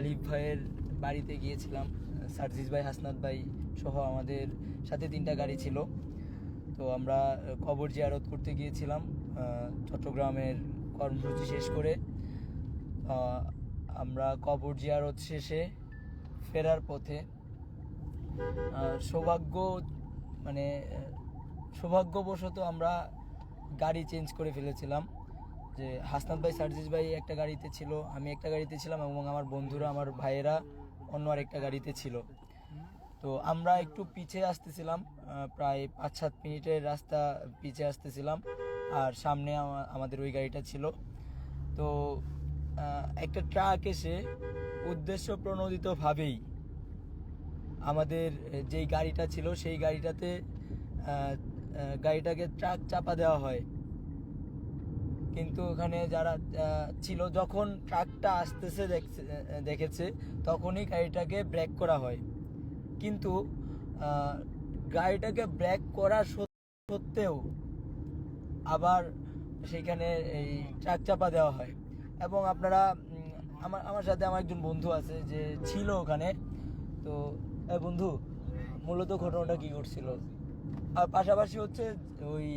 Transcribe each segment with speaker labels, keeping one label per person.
Speaker 1: আলিফ ভাইয়ের বাড়িতে গিয়েছিলাম, সার্জিস ভাই, হাসনাত ভাই সহ আমাদের সাথে তিনটা গাড়ি ছিল। তো আমরা কবর জিয়ারত করতে গিয়েছিলাম চট্টগ্রামের কর্মসূচি শেষ করে। আমরা কবর জিয়ারত শেষে ফেরার পথে সৌভাগ্য মানে সৌভাগ্যবশত আমরা গাড়ি চেঞ্জ করে ফেলেছিলাম। যে হাসনাত ভাই, সার্জিস ভাই একটা গাড়িতে ছিল, আমি একটা গাড়িতে ছিলাম এবং আমার বন্ধুরা, আমার ভাইয়েরা অন্য আরেকটা গাড়িতে ছিল। তো আমরা একটু পিছিয়ে আসতেছিলাম প্রায় পাঁচ সাত মিনিটের রাস্তা পিছিয়ে আসতেছিলাম, আর সামনে আমাদের ওই গাড়িটা ছিল। তো একটা ট্রাক এসে উদ্দেশ্য প্রণোদিতভাবেই আমাদের যেই গাড়িটা ছিল, সেই গাড়িটাতে গাড়িটাকে ট্রাক চাপা দেওয়া হয়। কিন্তু ওখানে যারা ছিল, যখন ট্রাকটা আসতেছে দেখছে, দেখেছে, তখনই গাড়িটাকে ব্রেক করা হয়। কিন্তু গাড়িটাকে ব্রেক করা সত্ত্বেও আবার সেখানে এই ট্রাক চাপা দেওয়া হয়। এবং আপনারা আমার আমার সাথে আমার একজন বন্ধু আছে যে ছিল ওখানে। তো বন্ধু, মূলত ঘটনাটা কি ঘটছিল? আর পাশাপাশি হচ্ছে ওই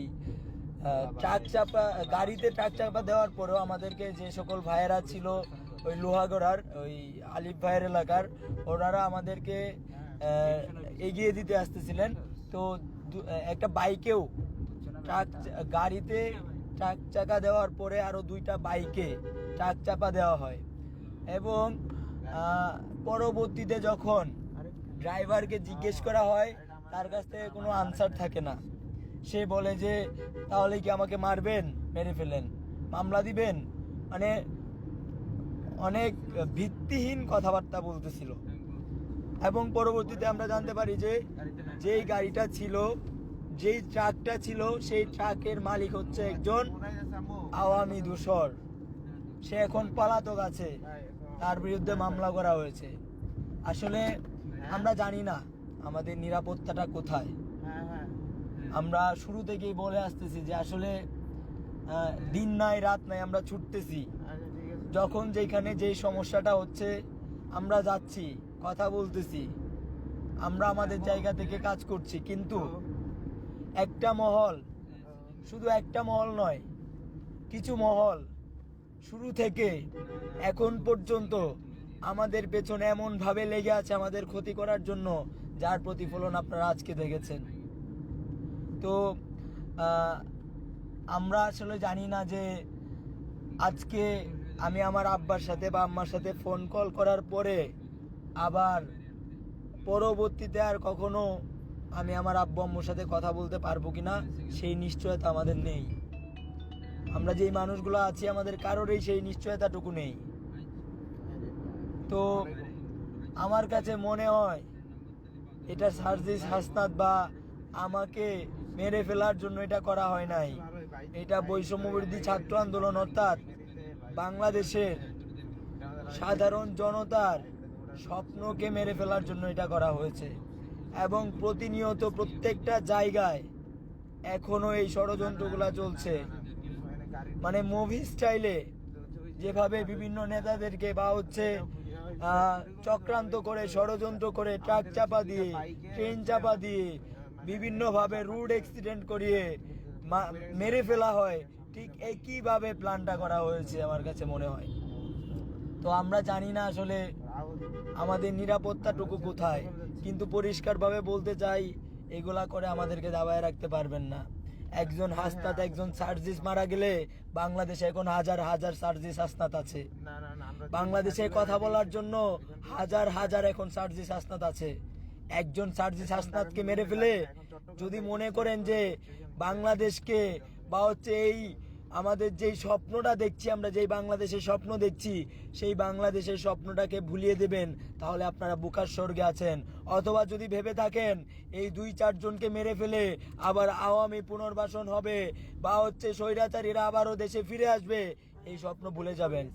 Speaker 1: ট্রাক চাপা গাড়িতে ট্রাক চাপা দেওয়ার পরেও আমাদেরকে যে সকল ভাইয়েরা ছিল ওই লোহাগড়ার ওই আলিফ ভাইয়ের এলাকার ওনারা আমাদেরকে এগিয়ে দিতে আসতেছিলেন। তো একটা বাইকেও ট্রাক গাড়িতে ট্রাক চাকা দেওয়ার পরে আরও দুইটা বাইকে ট্রাক চাপা দেওয়া হয়। এবং পরবর্তীতে যখন ড্রাইভারকে জিজ্ঞেস করা হয় তার কাছ থেকে কোনো আনসার থাকে না। সে বলে যে, তাহলে কি আমাকে মারবেন? মেরে ফেলেন মামলা দিবেন? মানে অনেক ভিত্তিহীন কথাবার্তা বলতেছিল। এবং পরবর্তীতে আমরা জানতে পারি যে, যেই গাড়িটা ছিল, যেই ট্রাকটা ছিল, সেই ট্রাকের মালিক হচ্ছে একজন আওয়ামী দূষর। সে এখন পলাতক আছে। তার বিরুদ্ধে মামলা করা হয়েছে। আসলে আমরা জানি না আমাদের নিরাপত্তাটা কোথায়। আমরা শুরু থেকেই বলে আসতেছি যে আসলে দিন নাই রাত নাই আমরা ছুটতেছি। যখন যেখানে যেই সমস্যাটা হচ্ছে আমরা যাচ্ছি কথা বলতেছি। আমরা আমাদের জায়গা থেকে কাজ করছি কিন্তু একটা মহল শুধু একটা মহল নয় কিছু মহল শুরু থেকে এখন পর্যন্ত আমাদের পেছনে এমন ভাবে লেগে আছে আমাদের ক্ষতি করার জন্য যার প্রতিফলন আপনারা আজকে দেখেছেন। তো আমরা আসলে জানি না যে আজকে আমি আমার আব্বার সাথে বা আম্মার সাথে ফোন কল করার পরে আবার পরবর্তীতে আর কখনো আমি আমার আব্বু আম্মুর সাথে কথা বলতে পারব কি না সেই নিশ্চয়তা আমাদের নেই। আমরা যেই মানুষগুলো আছি, আমাদের কারোরই সেই নিশ্চয়তাটুকু নেই। তো, আমার কাছে মনে হয়, এটা সার্জিস হাসনাত বা আমাকে মেরে ফেলার জন্য এটা করা হয় নাই। এটা বৈষম্যবিরোধী ছাত্র আন্দোলন, অর্থাৎ বাংলাদেশের সাধারণ জনতার স্বপ্নকে মেরে ফেলার জন্য এটা করা হয়েছে। এবং প্রতিনিয়ত প্রত্যেকটা জায়গায় এখনও এই ষড়যন্ত্রগুলা চলছে। মানে মুভি স্টাইলে যেভাবে বিভিন্ন নেতাদেরকে বা হচ্ছে চক্রান্ত করে, ষড়যন্ত্র করে, ট্রাক চাপা দিয়ে ট্রেন চাপা দিয়ে বিভিন্নভাবে রুড অ্যাক্সিডেন্ট করিয়ে মেরে ফেলা হয়। ঠিক একইভাবে প্ল্যানটা করা হয়েছে আমার কাছে মনে হয়। তো আমরা জানি না আসলে আমাদের নিরাপত্তাটুকু কোথায়। কিন্তু পরিষ্কারভাবে বলতে চাই এগুলা করে আমাদেরকে দাবায় রাখতে পারবেন না। একজন হাসনাত একজন সার্জিস মারা গেলে বাংলাদেশে এখন হাজার হাজার সার্জিস হাসনাত আছে। বাংলাদেশে কথা বলার জন্য হাজার হাজার এখন সার্জিস হাসনাত আছে। একজন সার্জিস হাসনাতকে মেরে ফেলে। যদি মনে করেন যে বাংলাদেশকে বা হচ্ছে এই আমাদের যেই স্বপ্নটা দেখছি আমরা যেই বাংলাদেশের স্বপ্ন দেখছি সেই বাংলাদেশের স্বপ্নটাকে ভুলিয়ে দেবেন তাহলে আপনারা বুকার স্বর্গে আছেন। অথবা যদি ভেবে থাকেন এই দুই চারজনকে মেরে ফেলে আবার আওয়ামী পুনর্বাসন হবে বা হচ্ছে স্বৈরাচারীরা আবারও দেশে ফিরে আসবে এই স্বপ্ন ভুলে যাবেন।